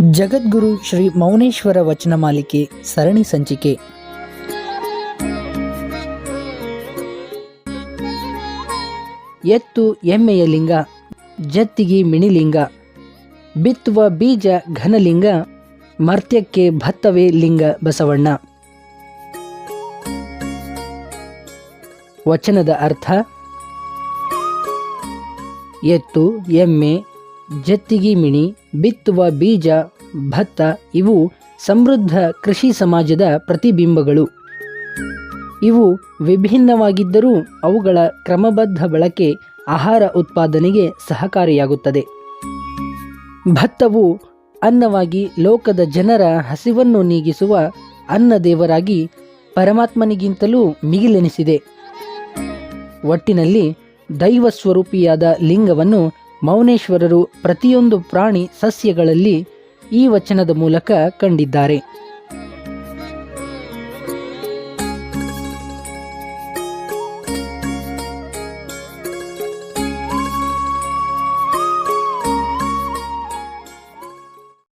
ಜಗದ್ಗುರು ಶ್ರೀ ಮೌನೇಶ್ವರ ವಚನ ಮಾಲಿಕೆ ಸರಣಿ ಸಂಚಿಕೆ. ಎತ್ತು ಎಮ್ಮೆಯ ಲಿಂಗ, ಜತ್ತಿಗಿ ಮಿಣಿಲಿಂಗ, ಬಿತ್ತುವ ಬೀಜ ಘನಲಿಂಗ, ಮರ್ತ್ಯಕ್ಕೆ ಭತ್ತವೇ ಲಿಂಗ ಬಸವಣ್ಣ. ವಚನದ ಅರ್ಥ, ಎತ್ತು, ಎಮ್ಮೆ ಜತ್ತಿಗಿ ಮಿಣಿ, ಬಿತ್ತುವ ಬೀಜ, ಭತ್ತ ಇವು ಸಮೃದ್ಧ ಕೃಷಿ ಸಮಾಜದ ಪ್ರತಿಬಿಂಬಗಳು. ಇವು ವಿಭಿನ್ನವಾಗಿದ್ದರೂ ಅವುಗಳ ಕ್ರಮಬದ್ಧ ಬಳಕೆ ಆಹಾರ ಉತ್ಪಾದನೆಗೆ ಸಹಕಾರಿಯಾಗುತ್ತದೆ. ಭತ್ತವು ಅನ್ನವಾಗಿ ಲೋಕದ ಜನರ ಹಸಿವನ್ನು ನೀಗಿಸುವ ಅನ್ನ ದೇವರಾಗಿ ಪರಮಾತ್ಮನಿಗಿಂತಲೂ ಮಿಗಿಲೆನಿಸಿದೆ. ಒಟ್ಟಿನಲ್ಲಿ ದೈವ ಸ್ವರೂಪಿಯಾದ ಲಿಂಗವನ್ನು ಮೌನೇಶ್ವರರು ಪ್ರತಿಯೊಂದು ಪ್ರಾಣಿ ಸಸ್ಯಗಳಲ್ಲಿ ಈ ವಚನದ ಮೂಲಕ ಕಂಡಿದ್ದಾರೆ.